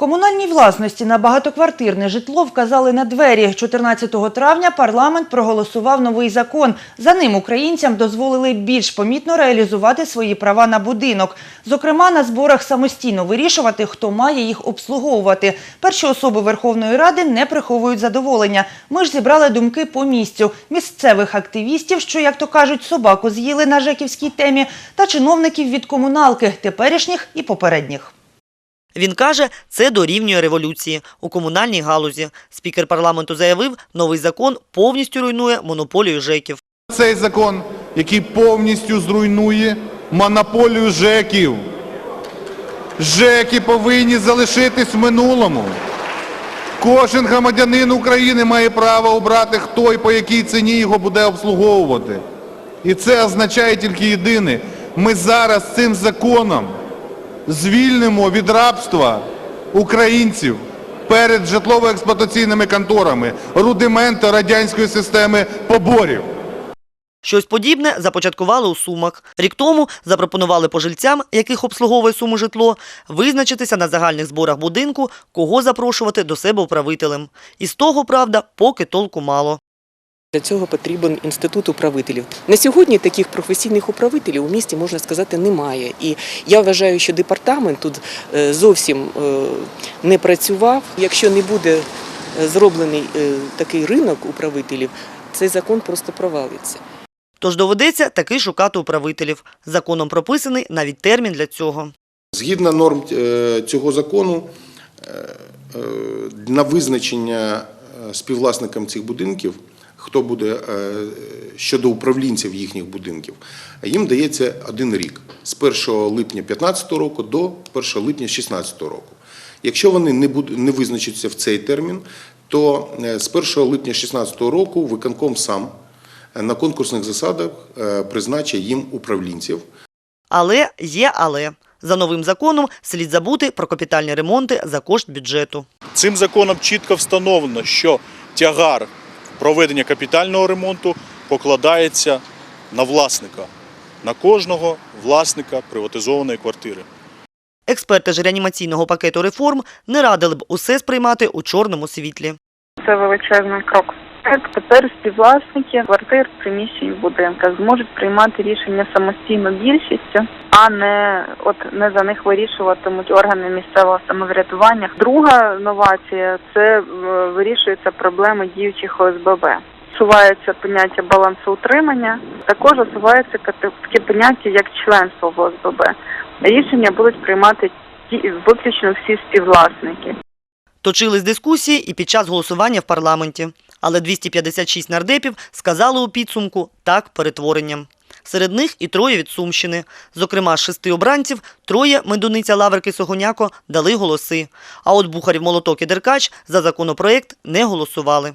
Комунальній власності на багатоквартирне житло вказали на двері. 14 травня парламент проголосував новий закон. За ним українцям дозволили більш помітно реалізувати свої права на будинок. Зокрема, на зборах самостійно вирішувати, хто має їх обслуговувати. Перші особи Верховної Ради не приховують задоволення. Ми ж зібрали думки по місцю. Місцевих активістів, що, як то кажуть, собаку з'їли на жеківській темі, та чиновників від комуналки, теперішніх і попередніх. Він каже, це дорівнює революції у комунальній галузі. Спікер парламенту заявив, новий закон повністю руйнує монополію ЖЕКів. Цей закон, який повністю зруйнує монополію ЖЕКів. ЖЕКи повинні залишитись в минулому. Кожен громадянин України має право обрати, хто і по якій ціні його буде обслуговувати. І це означає тільки єдине. Ми зараз цим законом звільнимо від рабства українців перед житлово-експлуатаційними конторами рудименти радянської системи поборів. Щось подібне започаткували у Сумах. Рік тому запропонували пожильцям, яких обслуговує Суми житло, визначитися на загальних зборах будинку, кого запрошувати до себе управителем. І з того, правда, поки толку мало. Для цього потрібен інститут управителів. На сьогодні таких професійних управителів у місті можна сказати немає. І я вважаю, що департамент тут е, зовсім е, не працював. Якщо не буде е, зроблений такий ринок управителів, цей закон просто провалиться. Тож доведеться таки шукати управителів. Законом прописаний навіть термін для цього. Згідно норм цього закону, на визначення співвласникам цих будинків, хто буде е, щодо управлінців їхніх будинків, їм дається один рік з 1 липня 2015 року до 1 липня 2016 року. Якщо вони не буд- не визначаться в цей термін, то е, з 1 липня 2016 року виконком сам е, на конкурсних засадах призначить їм управлінців. Але є але. За новим законом слід забути про капітальні ремонти за кошт бюджету. Цим законом чітко встановлено, що тягар проведення капітального ремонту покладається на власника, на кожного власника приватизованої квартири. Експерти ж реанімаційного пакету реформ не радили б усе сприймати у чорному світлі. Це величезний крок. Так, тепер співвласники квартир, приміщень в будинках зможуть приймати рішення самостійно більшістю, а не от не за них вирішуватимуть органи місцевого самоврядування. Друга новація це е, вирішуються проблеми діючих ОСББ. Усувається поняття балансоутримання, також усувається таке поняття як членство в ОСББ. Рішення будуть приймати ті виключно всі співвласники. Точились дискусії і під час голосування в парламенті. Але 256 нардепів сказали у підсумку так перетворенням. Серед них і троє від Сумщини. Зокрема, з шести обранців троє медуниця Лаврики Согоняко дали голоси. А от Бухарів Молоток і Деркач за законопроект не голосували.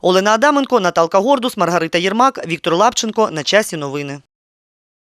Олена Адаменко, Наталка Гордус, Маргарита Єрмак, Віктор Лапченко. На часі новини.